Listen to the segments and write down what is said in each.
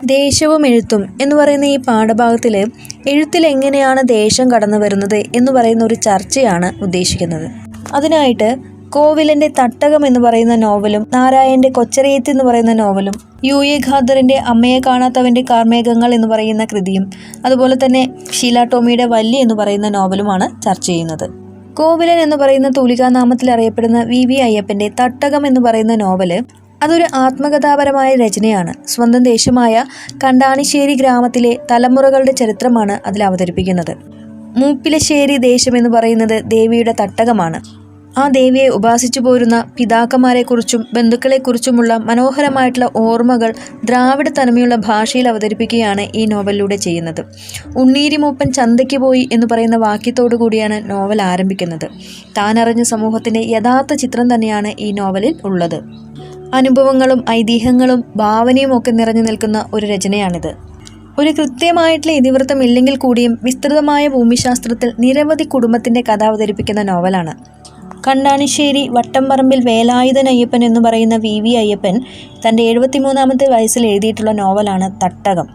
ദേശവും എഴുത്തും എന്ന് പറയുന്ന ഈ പാഠഭാഗത്തിൽ എഴുത്തിൽ എങ്ങനെയാണ് ദേശം കടന്നു വരുന്നത് എന്ന് പറയുന്ന ഒരു ചർച്ചയാണ് ഉദ്ദേശിക്കുന്നത്. അതിനായിട്ട് കോവിലിന്റെ തട്ടകം എന്ന് പറയുന്ന നോവലും നാരായണന്റെ കൊച്ചരയത്ത് എന്ന് പറയുന്ന നോവലും യു എ ഖാദറിന്റെ അമ്മയെ കാണാത്തവന്റെ കാർമേഘങ്ങൾ എന്ന് പറയുന്ന കൃതിയും അതുപോലെ തന്നെ ഷീല ടോമിയുടെ വല്ലി എന്ന് പറയുന്ന നോവലുമാണ് ചർച്ച ചെയ്യുന്നത്. കോവിലൻ എന്ന് പറയുന്ന തൂലികാനാമത്തിൽ അറിയപ്പെടുന്ന വി വി അയ്യപ്പന്റെ തട്ടകം എന്ന് പറയുന്ന നോവൽ അതൊരു ആത്മകഥാപരമായ രചനയാണ്. സ്വന്തം ദേശമായ കണ്ടാണിശ്ശേരി ഗ്രാമത്തിലെ തലമുറകളുടെ ചരിത്രമാണ് അതിൽ അവതരിപ്പിക്കുന്നത്. മൂപ്പിലശ്ശേരി ദേശം എന്ന് പറയുന്നത് ദേവിയുടെ തട്ടകമാണ്. ആ ദേവിയെ ഉപാസിച്ചു പോരുന്ന പിതാക്കന്മാരെക്കുറിച്ചും ബന്ധുക്കളെക്കുറിച്ചുമുള്ള മനോഹരമായിട്ടുള്ള ഓർമ്മകൾ ദ്രാവിഡ തനിമയുള്ള ഭാഷയിൽ അവതരിപ്പിക്കുകയാണ് ഈ നോവലിലൂടെ ചെയ്യുന്നത്. ഉണ്ണീരി മൂപ്പൻ ചന്തയ്ക്ക് പോയി എന്ന് പറയുന്ന വാക്യത്തോടു കൂടിയാണ് നോവൽ ആരംഭിക്കുന്നത്. താനറിഞ്ഞ സമൂഹത്തിന്റെ യഥാർത്ഥ ചിത്രം തന്നെയാണ് ഈ നോവലിൽ ഉള്ളത്. അനുഭവങ്ങളും ഐതിഹ്യങ്ങളും ഭാവനയും ഒക്കെ നിറഞ്ഞു നിൽക്കുന്ന ഒരു രചനയാണിത്. ഒരു കൃത്യമായിട്ടുള്ള ഇതിവൃത്തം ഇല്ലെങ്കിൽ കൂടിയും വിസ്തൃതമായ ഭൂമിശാസ്ത്രത്തിൽ നിരവധി കുടുംബത്തിന്റെ കഥ അവതരിപ്പിക്കുന്ന നോവലാണ്. കണ്ടാണിശ്ശേരി വട്ടംപറമ്പിൽ വേലായുധൻ അയ്യപ്പൻ എന്ന് പറയുന്ന വി. വി. അയ്യപ്പൻ തന്റെ എഴുപത്തിമൂന്നാമത്തെ വയസ്സിൽ എഴുതിയിട്ടുള്ള നോവലാണ് തട്ടകം.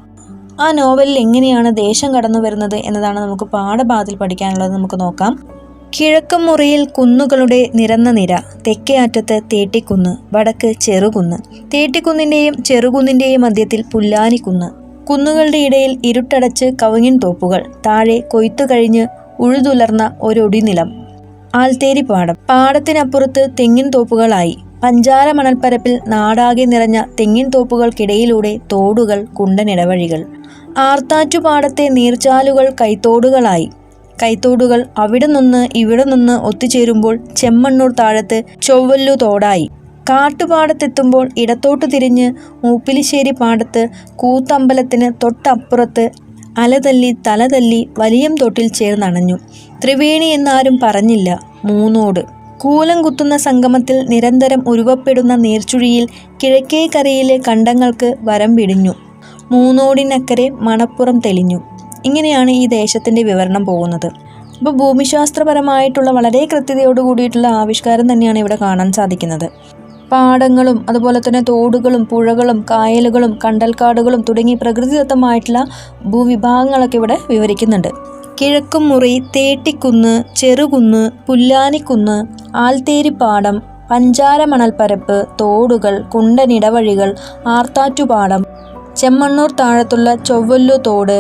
ആ നോവലിൽ എങ്ങനെയാണ് ദേശം കടന്നു വരുന്നത് എന്നതാണ് നമുക്ക് പാഠഭാഗത്തിൽ പഠിക്കാനുള്ളത് നമുക്ക് നോക്കാം. കിഴക്കും മുറിയിൽ കുന്നുകളുടെ നിരന്ന നിര തെക്കേ അറ്റത്ത് തേട്ടിക്കുന്ന് വടക്ക് ചെറുകുന്ന്. തേട്ടിക്കുന്നിന്റെയും ചെറുകുന്നിന്റെയും മധ്യത്തിൽ പുല്ലാനിക്കുന്ന്. കുന്നുകളുടെ ഇടയിൽ ഇരുട്ടടച്ച് കവുങ്ങിൻ തോപ്പുകൾ താഴെ കൊയ്ത്തു കഴിഞ്ഞ് ഉഴുതുലർന്ന ഒരൊടിനിലം. ആൽത്തേരി പാടം പാടത്തിനപ്പുറത്ത് തെങ്ങിൻ തോപ്പുകളായി. പഞ്ചാര മണൽപ്പരപ്പിൽ നാടാകെ നിറഞ്ഞ തെങ്ങിൻ തോപ്പുകൾക്കിടയിലൂടെ തോടുകൾ കുണ്ടനിടവഴികൾ ആർത്താറ്റുപാടത്തെ നീർച്ചാലുകൾ കൈത്തോടുകളായി. കൈത്തോടുകൾ അവിടെ നിന്ന് ഇവിടെ നിന്ന് ഒത്തുചേരുമ്പോൾ ചെമ്മണ്ണൂർ താഴത്ത് ചൊവ്വല്ലു തോടായി. കാട്ടുപാടത്തെത്തുമ്പോൾ ഇടത്തോട്ട് തിരിഞ്ഞ് മൂപ്പിലിശ്ശേരി പാടത്ത് കൂത്തമ്പലത്തിന് തൊട്ടപ്പുറത്ത് അലതല്ലി തലതല്ലി വലിയം തൊട്ടിൽ ചേർന്നണഞ്ഞു. ത്രിവേണി എന്നാരും പറഞ്ഞില്ല മൂന്നോട്. കൂലം കുത്തുന്ന സംഗമത്തിൽ നിരന്തരം ഉരുവപ്പെടുന്ന നീർച്ചുഴിയിൽ കിഴക്കേക്കരയിലെ കണ്ടങ്ങൾക്ക് വരം പിടിഞ്ഞു മൂന്നോടിനക്കരെ മണപ്പുറം തെളിഞ്ഞു. ഇങ്ങനെയാണ് ഈ ദേശത്തിന്റെ വിവരണം പോകുന്നത്. അപ്പോൾ ഭൂമിശാസ്ത്രപരമായിട്ടുള്ള വളരെ കൃത്യതയോട് കൂടിയിട്ടുള്ള ആവിഷ്കാരം തന്നെയാണ് ഇവിടെ കാണാൻ സാധിക്കുന്നത്. പാടങ്ങളും അതുപോലെ തന്നെ തോടുകളും പുഴകളും കായലുകളും കണ്ടൽക്കാടുകളും തുടങ്ങി പ്രകൃതിദത്തമായിട്ടുള്ള ഭൂവിഭാഗങ്ങളൊക്കെ ഇവിടെ വിവരിക്കുന്നുണ്ട്. കിഴക്കും മുറി തേട്ടിക്കുന്ന് ചെറുകുന്ന് പുല്ലാനിക്കുന്ന് ആൽത്തേരിപ്പാടം പഞ്ചാര മണൽപ്പരപ്പ് തോടുകൾ കുണ്ടനിടവഴികൾ ആർത്താറ്റുപാടം ചെമ്മണ്ണൂർ താഴത്തുള്ള ചൊവ്വല്ലു തോട്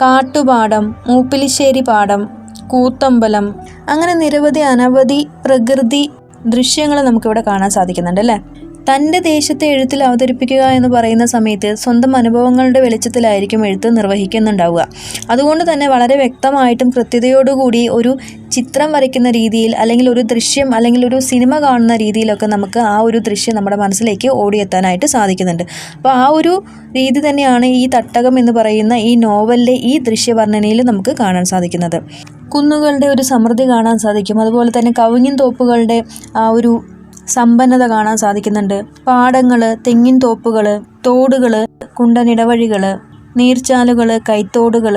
കാട്ടുപാടം മൂപ്പിലിശ്ശേരി പാടം കൂത്തമ്പലം അങ്ങനെ നിരവധി അനവധി പ്രകൃതി ദൃശ്യങ്ങൾ നമുക്കിവിടെ കാണാൻ സാധിക്കുന്നുണ്ട് അല്ലേ? തന്റെ ദേശത്തെ എഴുത്തിൽ അവതരിപ്പിക്കുക എന്ന് പറയുന്ന സമയത്ത് സ്വന്തം അനുഭവങ്ങളുടെ വെളിച്ചത്തിലായിരിക്കും എഴുത്ത് നിർവഹിക്കുന്നുണ്ടാവുക. അതുകൊണ്ട് തന്നെ വളരെ വ്യക്തമായിട്ടും കൃത്യതയോടുകൂടി ഒരു ചിത്രം വരയ്ക്കുന്ന രീതിയിൽ അല്ലെങ്കിൽ ഒരു ദൃശ്യം അല്ലെങ്കിൽ ഒരു സിനിമ കാണുന്ന രീതിയിലൊക്കെ നമുക്ക് ആ ഒരു ദൃശ്യം നമ്മുടെ മനസ്സിലേക്ക് ഓടിയെത്താനായിട്ട് സാധിക്കുന്നുണ്ട്. അപ്പോൾ ആ ഒരു രീതി തന്നെയാണ് ഈ തട്ടകം എന്ന് പറയുന്ന ഈ നോവലിലെ ഈ ദൃശ്യവർണനയിൽ നമുക്ക് കാണാൻ സാധിക്കുന്നത്. കുന്നുകളുടെ ഒരു സമൃദ്ധി കാണാൻ സാധിക്കും. അതുപോലെ തന്നെ കവിഞ്ഞിൻ തോപ്പുകളുടെ ആ ഒരു സമ്പന്നത കാണാൻ സാധിക്കുന്നുണ്ട്. പാടങ്ങൾ തെങ്ങിൻ തോപ്പുകൾ തോടുകൾ കുണ്ടനിടവഴികൾ നീർച്ചാലുകൾ കൈത്തോടുകൾ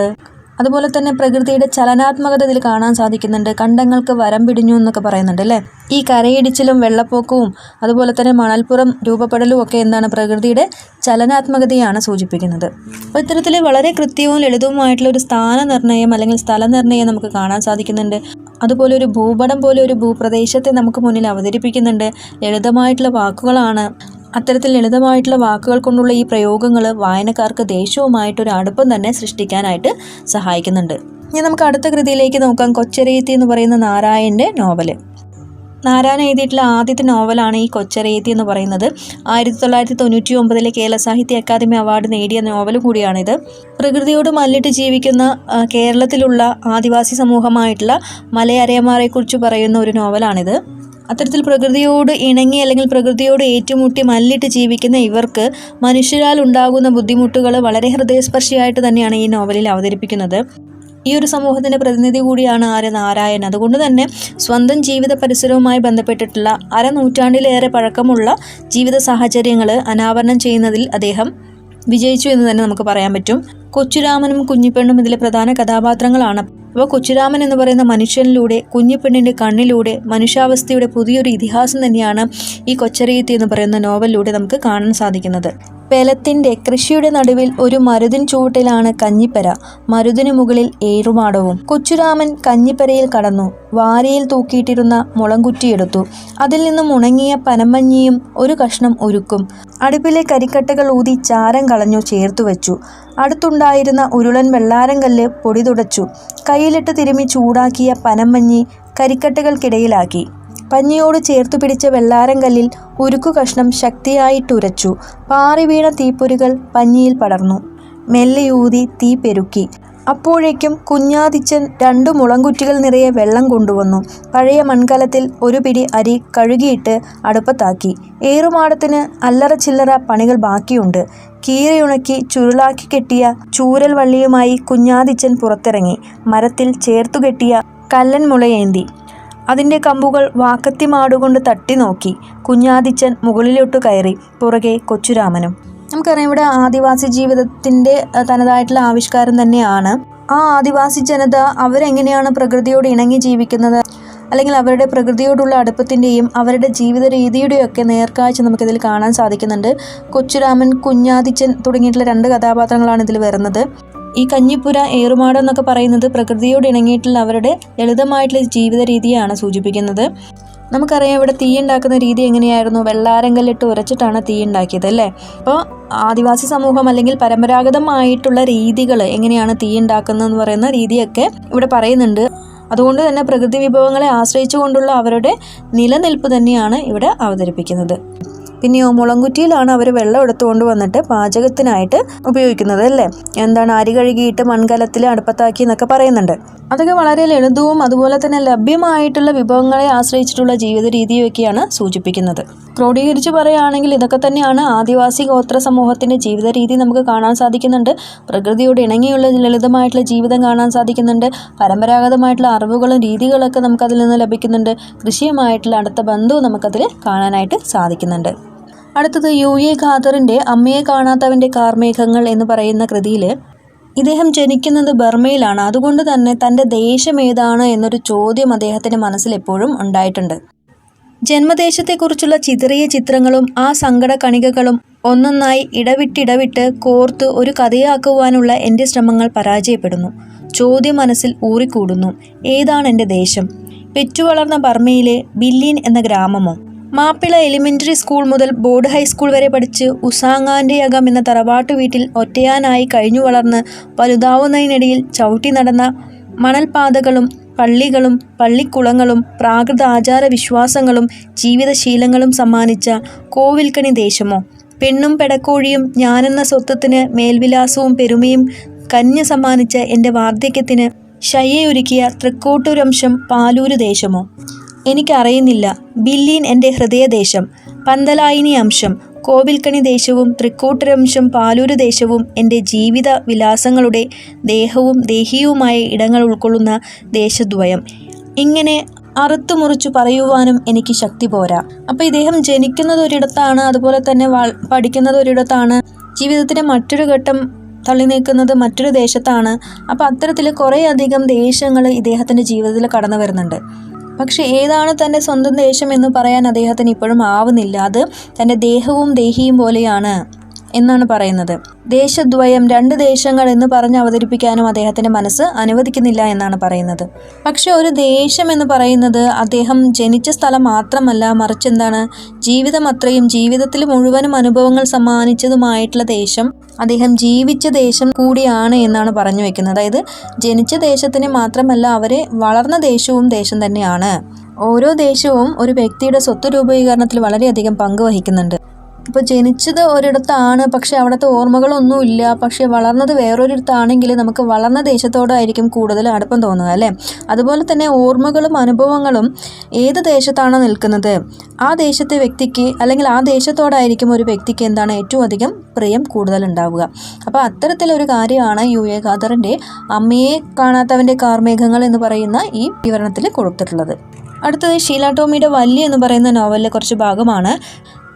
അതുപോലെ തന്നെ പ്രകൃതിയുടെ ചലനാത്മകത ഇതിൽ കാണാൻ സാധിക്കുന്നുണ്ട്. കണ്ടങ്ങൾക്ക് വരം പിടിഞ്ഞു എന്നൊക്കെ പറയുന്നുണ്ട് അല്ലേ? ഈ കരയിടിച്ചിലും വെള്ളപ്പൊക്കവും അതുപോലെ തന്നെ മണൽപ്പുറം രൂപപ്പെടലും ഒക്കെ എന്താണ് പ്രകൃതിയുടെ ചലനാത്മകതയാണ് സൂചിപ്പിക്കുന്നത്. അപ്പോൾ ഇത്തരത്തിൽ വളരെ കൃത്യവും ലളിതവുമായിട്ടുള്ള ഒരു സ്ഥാന അല്ലെങ്കിൽ സ്ഥല നിർണയം നമുക്ക് കാണാൻ സാധിക്കുന്നുണ്ട്. അതുപോലെ ഒരു ഭൂപടം പോലെ ഒരു ഭൂപ്രദേശത്തെ നമുക്ക് മുന്നിൽ അവതരിപ്പിക്കുന്നുണ്ട്. ലളിതമായിട്ടുള്ള വാക്കുകളാണ്. അത്തരത്തിൽ ലളിതമായിട്ടുള്ള വാക്കുകൾ കൊണ്ടുള്ള ഈ പ്രയോഗങ്ങൾ വായനക്കാർക്ക് ദേശവുമായിട്ടൊരു അടുപ്പം തന്നെ സൃഷ്ടിക്കാനായിട്ട് സഹായിക്കുന്നുണ്ട്. ഇനി നമുക്ക് അടുത്ത കൃതിയിലേക്ക് നോക്കാം. കൊച്ചരയത്തി എന്ന് പറയുന്ന നാരായണന്റെ നോവൽ. നാരായണ എഴുതിയിട്ടുള്ള ആദ്യത്തെ നോവലാണ് ഈ കൊച്ചരയത്തി എന്ന് പറയുന്നത്. ആയിരത്തി തൊള്ളായിരത്തി തൊണ്ണൂറ്റി ഒമ്പതിലെ കേരള സാഹിത്യ അക്കാദമി അവാർഡ് നേടിയ നോവൽ കൂടിയാണിത്. പ്രകൃതിയോട് മല്ലിട്ട് ജീവിക്കുന്ന കേരളത്തിലുള്ള ആദിവാസി സമൂഹമായിട്ടുള്ള മലയരയന്മാരെക്കുറിച്ച് പറയുന്ന ഒരു നോവലാണിത്. അത്തരത്തിൽ പ്രകൃതിയോട് ഇണങ്ങി അല്ലെങ്കിൽ പ്രകൃതിയോട് ഏറ്റുമുട്ടി മല്ലിട്ട് ജീവിക്കുന്ന ഇവർക്ക് മനുഷ്യരാൽ ഉണ്ടാകുന്ന ബുദ്ധിമുട്ടുകൾ വളരെ ഹൃദയസ്പർശിയായിട്ട് തന്നെയാണ് ഈ നോവലിൽ അവതരിപ്പിക്കുന്നത്. ഈ ഒരു സമൂഹത്തിന്റെ പ്രതിനിധി കൂടിയാണ് ആര്യ നാരായൺ. അതുകൊണ്ട് തന്നെ സ്വന്തം ജീവിത പരിസരവുമായി ബന്ധപ്പെട്ടിട്ടുള്ള അരനൂറ്റാണ്ടിലേറെ പഴക്കമുള്ള ജീവിത സാഹചര്യങ്ങൾ അനാവരണം ചെയ്യുന്നതിൽ അദ്ദേഹം വിജയിച്ചു എന്ന് തന്നെ നമുക്ക് പറയാൻ പറ്റും. കൊച്ചുരാമനും കുഞ്ഞിപ്പെണ്ണും ഇതിലെ പ്രധാന കഥാപാത്രങ്ങളാണ്. അപ്പോൾ കൊച്ചുരാമൻ എന്ന് പറയുന്ന മനുഷ്യനിലൂടെ കുഞ്ഞിപ്പെണ്ണിന്റെ കണ്ണിലൂടെ മനുഷ്യാവസ്ഥയുടെ പുതിയൊരു ഇതിഹാസം തന്നെയാണ് ഈ കൊച്ചറിയത്തി എന്ന് പറയുന്ന നോവലിലൂടെ നമുക്ക് കാണാൻ സാധിക്കുന്നത്. പെലത്തിന്റെ കൃഷിയുടെ നടുവിൽ ഒരു മരുതിൻ ചുവട്ടിലാണ് കഞ്ഞിപ്പര. മരുതിനു മുകളിൽ ഏറുമാടവും. കൊച്ചുരാമൻ കഞ്ഞിപ്പരയിൽ കടന്നു. വാരിയിൽ തൂക്കിയിട്ടിരുന്ന മുളങ്കുറ്റിയെടുത്തു. അതിൽ നിന്നും ഉണങ്ങിയ പനമഞ്ഞിയും ഒരു കഷ്ണം ഉരുക്കും. അടുപ്പിലെ കരിക്കട്ടകൾ ഊതി ചാരം കളഞ്ഞു ചേർത്തു വെച്ചു. അടുത്തുണ്ടായിരുന്ന ഉരുളൻ വെള്ളാരം കല്ല് പൊടി തുടച്ചു. കയ്യിലിട്ട് തിരുമി ചൂടാക്കിയ പനമഞ്ഞി കരിക്കട്ടകൾക്കിടയിലാക്കി. പഞ്ഞിയോട് ചേർത്തു പിടിച്ച വെള്ളാരം കല്ലിൽ ഉരുക്കു കഷ്ണം ശക്തിയായിട്ടുരച്ചു പാറി വീണ തീപ്പൊരികൾ പഞ്ഞിയിൽ പടർന്നു. മെല്ലെയൂതി തീ പെരുക്കി. അപ്പോഴേക്കും കുഞ്ഞാതിച്ചൻ രണ്ടു മുളങ്കുറ്റികൾ നിറയെ വെള്ളം കൊണ്ടുവന്നു. പഴയ മൺകലത്തിൽ ഒരു പിടി അരി കഴുകിയിട്ട് അടുപ്പത്താക്കി. ഏറുമാടത്തിന് അല്ലറ ചില്ലറ പണികൾ ബാക്കിയുണ്ട്. കീരയുണക്കി ചുരുളാക്കി കെട്ടിയ ചൂരൽ വള്ളിയുമായി കുഞ്ഞാതിച്ചൻ പുറത്തിറങ്ങി. മരത്തിൽ ചേർത്തുകെട്ടിയ കല്ലൻ മുളയേന്തി. അതിന്റെ കമ്പുകൾ വാക്കത്തിമാടുകൊണ്ട് തട്ടി നോക്കി. കുഞ്ഞാതിച്ചൻ മുകളിലോട്ട് കയറി. പുറകെ കൊച്ചുരാമനും. നമുക്കറിയാം ഇവിടെ ആദിവാസി ജീവിതത്തിന്റെ തനതായിട്ടുള്ള ആവിഷ്കാരം തന്നെയാണ്. ആ ആദിവാസി ജനത അവരെങ്ങനെയാണ് പ്രകൃതിയോട് ഇണങ്ങി ജീവിക്കുന്നത്? അല്ലെങ്കിൽ അവരുടെ പ്രകൃതിയോടുള്ള അടുപ്പത്തിന്റെയും അവരുടെ ജീവിത രീതിയുടെയും ഒക്കെ നേർക്കാഴ്ച നമുക്കിതിൽ കാണാൻ സാധിക്കുന്നുണ്ട്. കൊച്ചുരാമൻ കുഞ്ഞാതിച്ചൻ തുടങ്ങിയിട്ടുള്ള രണ്ട് കഥാപാത്രങ്ങളാണ് ഇതിൽ വരുന്നത്. ഈ കഞ്ഞിപ്പുര ഏറുമാടം എന്നൊക്കെ പറയുന്നത് പ്രകൃതിയോട് ഇണങ്ങിയിട്ടുള്ള അവരുടെ ലളിതമായിട്ടുള്ള ജീവിത രീതിയാണ് സൂചിപ്പിക്കുന്നത്. നമുക്കറിയാം ഇവിടെ തീ ഉണ്ടാക്കുന്ന രീതി എങ്ങനെയായിരുന്നു? വെള്ളാരം കല്ലിട്ട് ഉരച്ചിട്ടാണ് തീ ഉണ്ടാക്കിയത് അല്ലേ? അപ്പോൾ ആദിവാസി സമൂഹം അല്ലെങ്കിൽ പരമ്പരാഗതമായിട്ടുള്ള രീതികൾ എങ്ങനെയാണ് തീ ഉണ്ടാക്കുന്നതെന്ന് പറയുന്ന രീതിയൊക്കെ ഇവിടെ പറയുന്നുണ്ട്. അതുകൊണ്ട് തന്നെ പ്രകൃതി വിഭവങ്ങളെ ആശ്രയിച്ചുകൊണ്ടുള്ള അവരുടെ നിലനിൽപ്പ് തന്നെയാണ് ഇവിടെ അവതരിപ്പിക്കുന്നത്. പിന്നെയോ മുളങ്കുറ്റിയിലാണ് അവർ വെള്ളം എടുത്തുകൊണ്ട് വന്നിട്ട് പാചകത്തിനായിട്ട് ഉപയോഗിക്കുന്നത് അല്ലേ? എന്താണ് അരി കഴുകിയിട്ട് മൺകലത്തിൽ അടുപ്പത്താക്കി എന്നൊക്കെ പറയുന്നുണ്ട്. അതൊക്കെ വളരെ ലളിതവും അതുപോലെ തന്നെ ലഭ്യമായിട്ടുള്ള വിഭവങ്ങളെ ആശ്രയിച്ചിട്ടുള്ള ജീവിത രീതിയൊക്കെയാണ് സൂചിപ്പിക്കുന്നത്. ക്രോഡീകരിച്ച് പറയുകയാണെങ്കിൽ ഇതൊക്കെ തന്നെയാണ് ആദിവാസി ഗോത്ര സമൂഹത്തിന്റെ ജീവിത രീതി നമുക്ക് കാണാൻ സാധിക്കുന്നുണ്ട്. പ്രകൃതിയോട് ഇണങ്ങിയുള്ള ലളിതമായിട്ടുള്ള ജീവിതം കാണാൻ സാധിക്കുന്നുണ്ട്. പരമ്പരാഗതമായിട്ടുള്ള അറിവുകളും രീതികളൊക്കെ നമുക്കതിൽ നിന്ന് ലഭിക്കുന്നുണ്ട്. കൃഷിയുമായിട്ടുള്ള അടുത്ത ബന്ധവും നമുക്കതിൽ കാണാനായിട്ട് സാധിക്കുന്നുണ്ട്. അടുത്തത് യു എ ഖാദറിന്റെ അമ്മയെ കാണാത്തവന്റെ കാർമേഘങ്ങൾ എന്ന് പറയുന്ന കൃതിയിൽ ഇദ്ദേഹം ജനിക്കുന്നത് ബർമയിലാണ്. അതുകൊണ്ട് തന്നെ തന്റെ ദേശം ഏതാണ് എന്നൊരു ചോദ്യം അദ്ദേഹത്തിന്റെ മനസ്സിൽ എപ്പോഴും ഉണ്ടായിട്ടുണ്ട്. ജന്മദേശത്തെക്കുറിച്ചുള്ള ചിതറിയ ചിത്രങ്ങളും ആ സങ്കട കണികകളും ഒന്നൊന്നായി ഇടവിട്ടിടവിട്ട് കോർത്ത് ഒരു കഥയാക്കുവാനുള്ള എന്റെ ശ്രമങ്ങൾ പരാജയപ്പെടുന്നു. ചോദ്യം മനസ്സിൽ ഊറിക്കൂടുന്നു. ഏതാണ് എന്റെ ദേശം? പെറ്റുവളർന്ന ബർമയിലെ ബില്ലീൻ എന്ന ഗ്രാമമോ? മാപ്പിള എലിമെന്ററി സ്കൂൾ മുതൽ ബോർഡ് ഹൈസ്കൂൾ വരെ പഠിച്ച് ഉസാങ്ങാന്റെയകം എന്ന തറവാട്ടു വീട്ടിൽ ഒറ്റയാനായി കഴിഞ്ഞു വളർന്ന് വലുതാവുന്നതിനിടയിൽ ചവിട്ടി നടന്ന മണൽപാതകളും പള്ളികളും പള്ളിക്കുളങ്ങളും പ്രാകൃത ആചാര വിശ്വാസങ്ങളും ജീവിതശീലങ്ങളും സമ്മാനിച്ച കോവിൽക്കണി ദേശമോ? പെണ്ണും പെടക്കോഴിയും ഞാനെന്ന സ്വത്വത്തിന് മേൽവിലാസവും പെരുമയും കന്യ സമ്മാനിച്ച എന്റെ വാർദ്ധക്യത്തിന് ശയ്യയൊരുക്കിയ തൃക്കോട്ടൂരംശം പാലൂര് ദേശമോ? എനിക്കറിയുന്നില്ല. ബില്ലീൻ എന്റെ ഹൃദയദേശം. പന്തലായിനി അംശം. കോവിൽക്കണി ദേശവും തൃക്കോട്ടരംശം പാലൂര് ദേശവും എന്റെ ജീവിത വിലാസങ്ങളുടെ ദേഹവും ദേഹിയുമായ ഇടങ്ങൾ ഉൾക്കൊള്ളുന്ന ദേശദ്വയം. ഇങ്ങനെ അറുത്തു മുറിച്ചു പറയുവാനും എനിക്ക് ശക്തി പോരാ. അപ്പോൾ ഇദ്ദേഹം ജനിക്കുന്നത് ഒരിടത്താണ് അതുപോലെ തന്നെ പഠിക്കുന്നത് ഒരിടത്താണ് ജീവിതത്തിന്റെ മറ്റൊരു ഘട്ടം തള്ളി നീക്കുന്നത് മറ്റൊരു ദേശത്താണ്. അപ്പോൾ അത്തരത്തിൽ കുറേയധികം ദേശങ്ങൾ ഇദ്ദേഹത്തിന്റെ ജീവിതത്തിൽ കടന്നു വരുന്നുണ്ട് പക്ഷെ ഏതാണ് തന്റെ സ്വന്തം ദേശം എന്ന് പറയാൻ അദ്ദേഹത്തിന് ഇപ്പോഴും ആവുന്നില്ല. അത് തന്റെ ദേഹവും ദേഹിയും പോലെയാണ്. എന്നാണ് പറയുന്നത്. ദേശദ്വയം രണ്ട് ദേശങ്ങൾ എന്ന് പറഞ്ഞ് അവതരിപ്പിക്കാനും അദ്ദേഹത്തിന്റെ മനസ്സ് അനുവദിക്കുന്നില്ല എന്നാണ് പറയുന്നത്. പക്ഷെ ഒരു ദേശം എന്ന് പറയുന്നത് അദ്ദേഹം ജനിച്ച സ്ഥലം മാത്രമല്ല മറിച്ച് എന്താണ് ജീവിതം അത്രയും ജീവിതത്തിൽ മുഴുവനും അനുഭവങ്ങൾ സമ്മാനിച്ചതുമായിട്ടുള്ള ദേശം അദ്ദേഹം ജീവിച്ച ദേശം കൂടിയാണ് എന്നാണ് പറഞ്ഞു വെക്കുന്നത്. അതായത് ജനിച്ച ദേശത്തിന് മാത്രമല്ല അവരെ വളർന്ന ദേശവും ദേശം തന്നെയാണ്. ഓരോ ദേശവും ഒരു വ്യക്തിയുടെ സ്വത്ത് രൂപീകരണത്തിൽ വളരെയധികം പങ്ക് വഹിക്കുന്നുണ്ട്. ഇപ്പോൾ ജനിച്ചത് ഒരിടത്താണ് പക്ഷെ അവിടുത്തെ ഓർമ്മകളൊന്നുമില്ല. പക്ഷേ വളർന്നത് വേറൊരിടത്താണെങ്കിൽ നമുക്ക് വളർന്ന ദേശത്തോടായിരിക്കും കൂടുതൽ അടുപ്പം തോന്നുക അല്ലേ? അതുപോലെ തന്നെ ഓർമ്മകളും അനുഭവങ്ങളും ഏത് ദേശത്താണ് നിൽക്കുന്നത്? ആ ദേശത്തെ വ്യക്തിക്ക് അല്ലെങ്കിൽ ആ ദേശത്തോടായിരിക്കും ഒരു വ്യക്തിക്ക് എന്താണ് ഏറ്റവും അധികം പ്രിയം കൂടുതൽ ഉണ്ടാവുക അപ്പോൾ അത്തരത്തിലൊരു കാര്യമാണ് യു എ ഖാദറിന്റെ അമ്മയെ കാണാത്തവന്റെ കാർമേഘങ്ങൾ എന്ന് പറയുന്ന ഈ വിവരണത്തിൽ കൊടുത്തിട്ടുള്ളത്. അടുത്തത് ഷീല ടോമിയുടെ വല്യ എന്ന് പറയുന്ന നോവലിലെ കുറച്ച് ഭാഗമാണ്.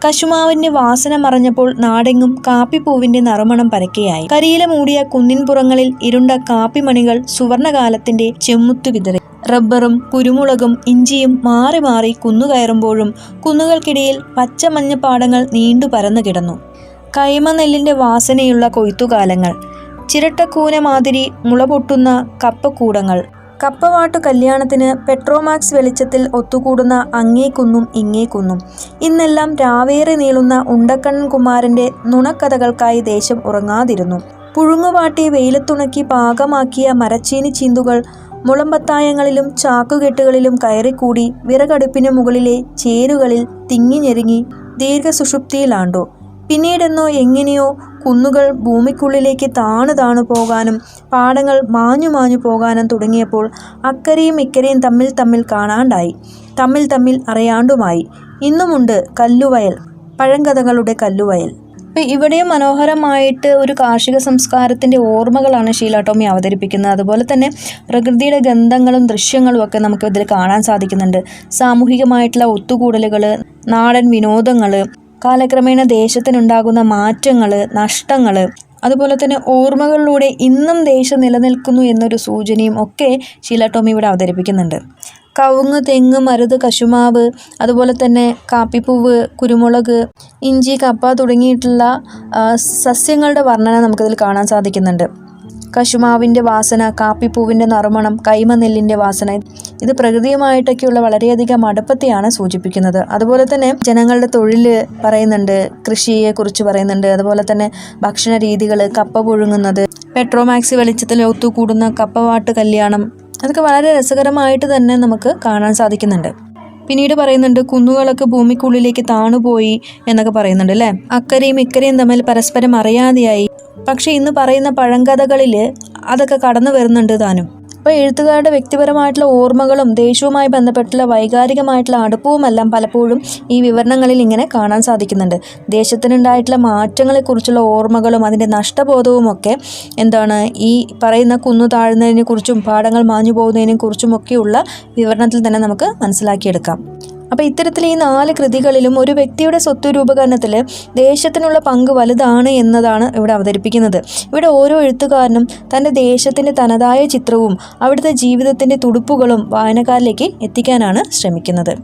കശുമാവിന്റെ വാസന മറഞ്ഞപ്പോൾ നാടെങ്ങും കാപ്പിപ്പൂവിന്റെ നറുമണം പരക്കെയായി. കരിയില മൂടിയ കുന്നിൻപുറങ്ങളിൽ ഇരുണ്ട കാപ്പിമണികൾ സുവർണകാലത്തിന്റെ ചെമ്മുത്തു വിതറി. റബ്ബറും കുരുമുളകും ഇഞ്ചിയും മാറി മാറി കുന്നുകയറുമ്പോഴും കുന്നുകൾക്കിടയിൽ പച്ചമഞ്ഞ പാടങ്ങൾ നീണ്ടു പരന്നു കിടന്നു. കൈമനെല്ലിന്റെ വാസനയുള്ള കൊയ്ത്തുകാലങ്ങൾ. ചിരട്ടക്കൂന മാതിരി മുളപൊട്ടുന്ന കപ്പക്കൂടങ്ങൾ. കപ്പവാട്ടു കല്യാണത്തിന് പെട്രോമാക്സ് വെളിച്ചത്തിൽ ഒത്തുകൂടുന്ന അങ്ങേക്കുന്നും ഇങ്ങേക്കുന്നും. ഇന്നെല്ലാം രാവേറെ നീളുന്ന ഉണ്ടക്കണ്ണൻ കുമാരന്റെ നുണക്കഥകൾക്കായി ദേശം ഉറങ്ങാതിരുന്നു. പുഴുങ്ങുപാട്ടി വെയിലത്തുണക്കി പാകമാക്കിയ മരച്ചീനി ചീന്തുകൾ മുളമ്പത്തായങ്ങളിലും ചാക്കുകെട്ടുകളിലും കയറിക്കൂടി വിറകടുപ്പിന് മുകളിലെ ചേരുകളിൽ തിങ്ങിഞ്ഞെരുങ്ങി ദീർഘസുഷുപ്തിയിലാണ്ടു. പിന്നീടെന്നോ എങ്ങനെയോ കുന്നുകൾ ഭൂമിക്കുള്ളിലേക്ക് താണു താണു പോകാനും പാടങ്ങൾ മാഞ്ഞു മാഞ്ഞു പോകാനും തുടങ്ങിയപ്പോൾ അക്കരയും ഇക്കരയും തമ്മിൽ തമ്മിൽ കാണാണ്ടായി. തമ്മിൽ തമ്മിൽ അറിയാണ്ടുമായി. ഇന്നുമുണ്ട് കല്ലുവയൽ പഴങ്കഥകളുടെ കല്ലുവയൽ. അപ്പം ഇവിടെയും മനോഹരമായിട്ട് ഒരു കാർഷിക സംസ്കാരത്തിന്റെ ഓർമ്മകളാണ് ഷീല ടോമി അവതരിപ്പിക്കുന്നത്. അതുപോലെ തന്നെ പ്രകൃതിയുടെ ഗന്ധങ്ങളും ദൃശ്യങ്ങളും ഒക്കെ നമുക്ക് ഇതിൽ കാണാൻ സാധിക്കുന്നുണ്ട്. സാമൂഹികമായിട്ടുള്ള ഒത്തുകൂടലുകൾ നാടൻ വിനോദങ്ങൾ കാലക്രമേണ ദേശത്തിനുണ്ടാകുന്ന മാറ്റങ്ങൾ നഷ്ടങ്ങൾ അതുപോലെ തന്നെ ഓർമ്മകളിലൂടെ ഇന്നും ദേശം നിലനിൽക്കുന്നു എന്നൊരു സൂചനയും ഒക്കെ ഷീല ടോമി ഇവിടെ അവതരിപ്പിക്കുന്നുണ്ട്. കവുങ്ങ് തെങ്ങ് മരുത് കശുമാവ് അതുപോലെ തന്നെ കാപ്പിപ്പൂവ് കുരുമുളക് ഇഞ്ചി കപ്പ തുടങ്ങിയിട്ടുള്ള സസ്യങ്ങളുടെ വർണന നമുക്കിതിൽ കാണാൻ സാധിക്കുന്നുണ്ട്. കശുമാവിന്റെ വാസന കാപ്പിപ്പൂവിന്റെ നറുമണം കൈമനെല്ലിന്റെ വാസന ഇത് പ്രകൃതിയുമായിട്ടൊക്കെയുള്ള വളരെയധികം അടുപ്പത്തെയാണ് സൂചിപ്പിക്കുന്നത്. അതുപോലെ തന്നെ ജനങ്ങളുടെ തൊഴിൽ പറയുന്നുണ്ട് കൃഷിയെക്കുറിച്ച് പറയുന്നുണ്ട്. അതുപോലെ തന്നെ ഭക്ഷണ രീതികൾ കപ്പ പുഴുങ്ങുന്നത് പെട്രോമാക്സി വെളിച്ചത്തിൽ ഒത്തുകൂടുന്ന കപ്പവാട്ട് കല്യാണം അതൊക്കെ വളരെ രസകരമായിട്ട് തന്നെ നമുക്ക് കാണാൻ സാധിക്കുന്നുണ്ട്. പിന്നീട് പറയുന്നുണ്ട് കുന്നുകളൊക്കെ ഭൂമിക്കുള്ളിലേക്ക് താണുപോയി എന്നൊക്കെ പറയുന്നുണ്ട് അല്ലേ? അക്കരയും ഇക്കരയും തമ്മിൽ പരസ്പരം അറിയാതെയായി പക്ഷെ ഇന്ന് പറയുന്ന പഴങ്കഥകളിൽ അതൊക്കെ കടന്നു വരുന്നുണ്ട് താനും. അപ്പോൾ എഴുത്തുകാരുടെ വ്യക്തിപരമായിട്ടുള്ള ഓർമ്മകളും ദേശവുമായി ബന്ധപ്പെട്ടുള്ള വൈകാരികമായിട്ടുള്ള അടുപ്പവുമെല്ലാം പലപ്പോഴും ഈ വിവരണങ്ങളിൽ ഇങ്ങനെ കാണാൻ സാധിക്കുന്നുണ്ട്. ദേശത്തിനുണ്ടായിട്ടുള്ള മാറ്റങ്ങളെക്കുറിച്ചുള്ള ഓർമ്മകളും അതിന്റെ നഷ്ടബോധവും ഒക്കെ എന്താണ് ഈ പറയുന്ന കുന്നു താഴുന്നതിനെ കുറിച്ചും പാടങ്ങൾ മാഞ്ഞു പോകുന്നതിനെ കുറിച്ചുമൊക്കെയുള്ള വിവരണത്തിൽ തന്നെ നമുക്ക് മനസ്സിലാക്കിയെടുക്കാം. അപ്പോൾ ഇത്തരത്തിൽ ഈ നാല് കൃതികളിലും ഒരു വ്യക്തിയുടെ സ്വത്ത് രൂപകരണത്തിൽ ദേശത്തിനുള്ള പങ്ക് വലുതാണ് എന്നതാണ് ഇവിടെ അവതരിപ്പിക്കുന്നത്. ഇവിടെ ഓരോ എഴുത്തുകാരനും തന്റെ ദേശത്തിന്റെ തനതായ ചിത്രവും അവിടുത്തെ ജീവിതത്തിന്റെ തുടുപ്പുകളും വായനക്കാരിലേക്ക് എത്തിക്കാനാണ് ശ്രമിക്കുന്നത്.